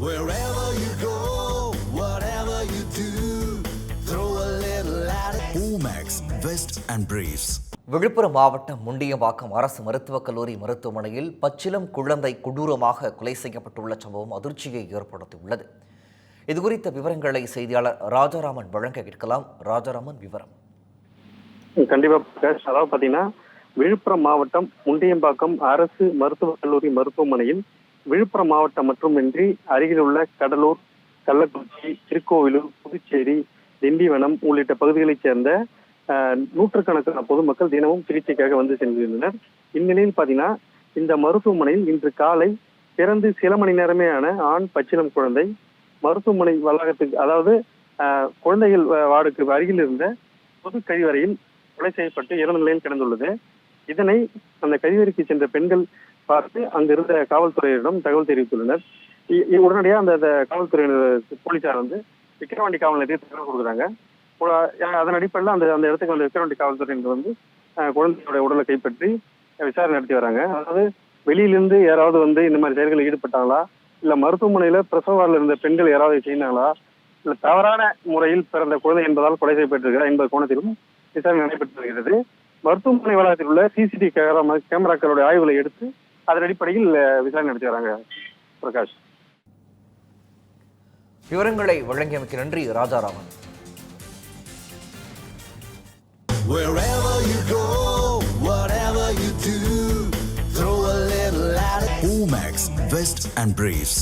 Wherever you go, whatever you do, throw a little at it. Omax, Vest and Briefs. Villupuram மாவட்டம் முண்டியம்பாக்கம் அரசு மருத்துவக் கல்லூரி மருத்துவமனையில் பச்சிலம் குழந்தை கொடூரமாக கொலை செய்யப்பட்டுள்ள சம்பவம் அதிர்ச்சியை ஏற்படுத்தியுள்ளது இதுகுறித்த விவரங்களை செய்தியாளர் ராஜாராமன் வழங்க கேட்கலாம் ராஜாராமன் விவரம் கண்டிப்பா அதாவது பாத்தீங்கன்னா விழுப்புரம் மாவட்டம் முண்டியம்பாக்கம் அரசு மருத்துவக் கல்லூரி மருத்துவமனையில் விழுப்புரம் மாவட்டம் மட்டுமின்றி அருகில் உள்ள கடலூர் கள்ளக்குறிச்சி திருக்கோவிலூர் புதுச்சேரி திண்டிவனம் உள்ளிட்ட பகுதிகளைச் சேர்ந்த நூற்றுக்கணக்கான பொதுமக்கள் தினமும் சிகிச்சைக்காக வந்து சென்றிருந்தனர். இந்நிலையில் பாத்தீங்கன்னா இந்த மருத்துவமனையில் இன்று காலை பிறந்து சில மணி நேரமே ஆன ஆண் பச்சிலம் குழந்தை மருத்துவமனை வளாகத்துக்கு அதாவது ஆஹ், குழந்தைகள் வார்டுக்கு அருகில் இருந்த பொது கழிவறையில் கொலை செய்யப்பட்டு இறந்த நிலையில் கிடந்துள்ளது. இதனை அந்த கழிவறைக்கு சென்ற பெண்கள் பார்த்து அங்கிருந்த காவல்துறையினரிடம் தகவல் தெரிவித்துள்ளனர் இ- அந்த அந்த காவல்துறையினர் போலீசார் வந்து விக்கிரவாண்டி காவல் நிலையத்தில் தகவல் கொடுக்குறாங்க அதன் அடிப்படையில் அந்த அந்த இடத்துக்கு வந்த விக்கிரவாண்டி காவல்துறையினர் வந்து குழந்தையோட உடலை கைப்பற்றி விசாரணை நடத்தி வராங்க அதாவது வெளியிலிருந்து யாராவது வந்து இந்த மாதிரி செயல்களில் ஈடுபட்டாங்களா இல்ல மருத்துவமனையில பிரசவ இருந்த பெண்கள் யாராவது செய்யினாங்களா இல்ல தவறான முறையில் பிறந்த குழந்தை என்பதால் கொலை செய்யப்பட்டிருக்கிறார் என்பது கோணத்திலும் விசாரணை நடைபெற்று வருகிறது மருத்துவமனை வளாகத்தில் உள்ள சிசிடிவி கேமரா கேமராக்களுடைய ஆய்வுகளை எடுத்து அதன் அடிப்படையில் விசாரணை நடத்தி வராங்க பிரகாஷ் விவரங்களை வழங்கியமைக்கு நன்றி Rajaraman Wherever you go, whatever you do, throw a little at it. Omax, Vest and Briefs.